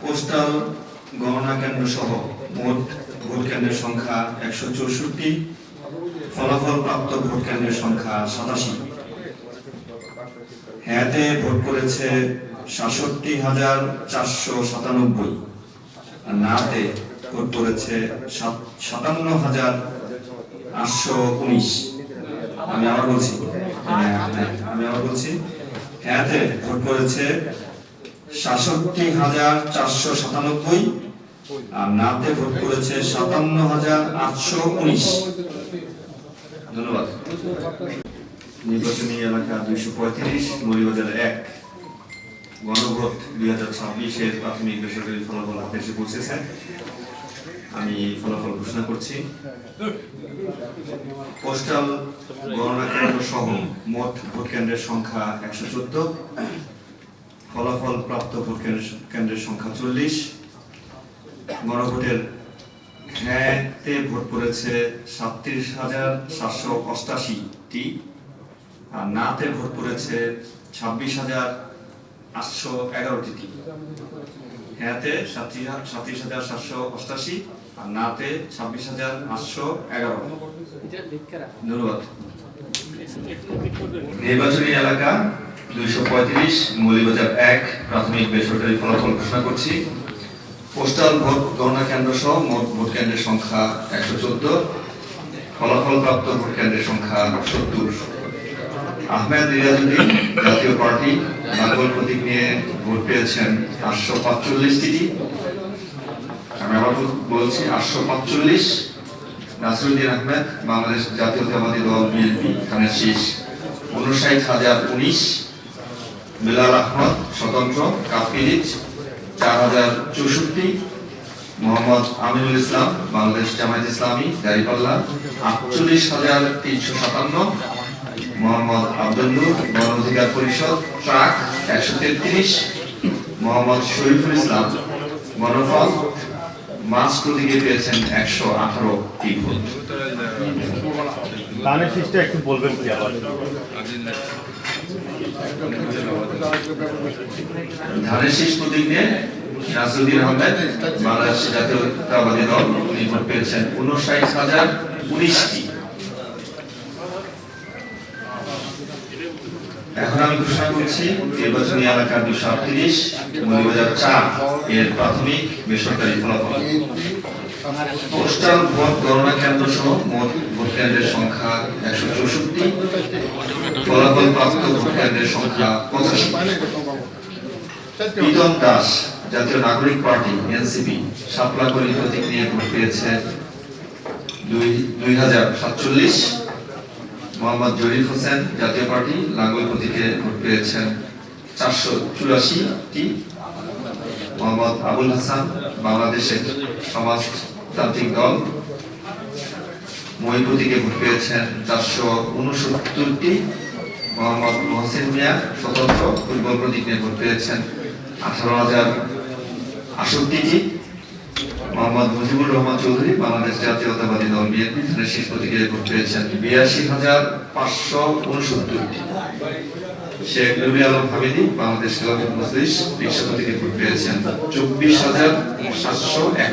Postal গণনা কেন্দ্র সহ মোট ভোট কেন্দ্রের সংখ্যা একশো চৌষট্টি ফলাফল প্রাপ্ত ভোট কেন্দ্রের সংখ্যা সাতাশি। হ্যাঁতে ভোট করেছে সাতষট্টি হাজার চারশো সাতানব্বই আর নাতে ভোট করেছে সাত- সাতান্ন হাজার আটশো উনিশ। আমি আবার বলছি হ্যাঁ, হ্যাঁ, আমি আবার বলছি হ্যাঁতে ভোট করেছে সাতষট্টি হাজার চারশো সাতানব্বই আর নাতে ভোট করেছে সাতান্ন হাজার আটশো উনিশ। ধন্যবাদ। নির্বাচনী এলাকা দুইশো পঁয়ত্রিশ মৌলিবাজার এক। গণভোট দুই হাজার ছাব্বিশের প্রাথমিক বেসরকারি ফলাফল হাতে এসে পৌঁছেছে। আমি ফলাফল ঘোষণা করছি। পোস্টাল গণনা কেন্দ্র সহ মোট ভোট কেন্দ্রের সংখ্যা একশো চোদ্দ। ফলাফল প্রাপ্ত কেন্দ্রের- সংখ্যা চল্লিশ। গণভোটের হ্যাঁতে ভোট পড়েছে সাতত্রিশ হাজার সাতশো অষ্টাশিটি। আর নাতে ভোট পড়েছে ছাব্বিশ হাজার আটশো এগারোটি হ্যাঁতে সাতত্রিশ হাজার সাতশো অষ্টাশি আর নাতে ছাব্বিশ হাজার আটশো এগারো। ধন্যবাদ। নির্বাচনী এলাকা দুইশো পঁয়ত্রিশ মৌলিবাজার এক, প্রাথমিক বেসরকারি ফলাফল ঘোষণা করছি। পোস্টাল ভোট গণনা কেন্দ্র সহ মোট ভোট কেন্দ্রের সংখ্যা একশো চোদ্দ ফলাফল প্রাপ্ত ভোট কেন্দ্রের সংখ্যা সত্তর। আহমেদ জাতীয় পার্টি নাঙ্গল প্রতীক নিয়ে ভোট পেয়েছেন আটশো পাঁচচল্লিশটি আমি আবার বলছি, আটশো পাঁচচল্লিশ, নাসরুদ্দিন আহমেদ, বাংলাদেশ জাতীয়তাবাদী দল বিএনপি ধানের শীষ উনষাট হাজার উনিশ বিলাল আহমদ স্বতন্ত্র কাপিরিচ চার হাজার চৌষট্টি, মোহাম্মদ আমিনুল ইসলাম, বাংলাদেশ জামায়াত ইসলামী দাঁড়িপাল্লা আটচল্লিশ হাজার তিনশো সাতান্ন, মোহাম্মদ আব্দুল নূর গণ অধিকার পরিষদ, ট্রাক, একশো তেত্রিশ, মোহাম্মদ শরীফুল ইসলাম গণফল মাস প্রতীকে পেয়েছেন একশো আঠারো টি ভোট গানের শেষটা একটু বলবেন কি আবার? ধানের শীষ প্রতীক নাসরুদ্দিন আহমেদ, বাংলাদেশ জাতীয়তাবাদী দল, উনি পেয়েছেন উনষাট হাজার উনিশটি। এখন আমি ঘোষণা করছি, নির্বাচনী এলাকা দুশো আটত্রিশ, মৌলবাজার চার, এর প্রাথমিক বেসরকারি ফলাফল। পোস্টাল ভোট গণনা কেন্দ্র সহ মোট ভোট কেন্দ্রের সংখ্যা একশো চৌষট্টি। ফলাফল প্রাপ্ত সংখ্যা পঁচাশি প্রীতম দাস, জাতীয় নাগরিক পার্টি, এনসিপি সাপলাকলি প্রতীক নিয়ে ভোট পেয়েছে মোহাম্মদ জরিফ হোসেন, জাতীয় পার্টি, লাঙ্গল প্রতীকে ভোট পেয়েছেন চারশো চুরাশিটি মোহাম্মদ আবুল হাসান বাংলাদেশের সমাজতান্ত্রিক দল। মই ভোট পেয়েছেন চারশো উনসত্তরটি মোহাম্মদ মহসিন মিয়া, স্বতন্ত্র ফুটবল প্রতীক নিয়ে ভোট পেয়েছেন। আঠারো হাজার আষট্টিটি মোহাম্মদ মুজিবুর রহমান চৌধুরী, বাংলাদেশ জাতীয়তাবাদী দল বিএনপি ধানের শীষ প্রতীকে ভোট পেয়েছেন। বিরাশি হাজার পাঁচশো উনসত্তরটি শেখ নবী আলম হামিদি, বাংলাদেশ খেলাফত মজলিস রিক্সা প্রতীকে ভোট পেয়েছেন। চব্বিশ হাজার সাতশো এক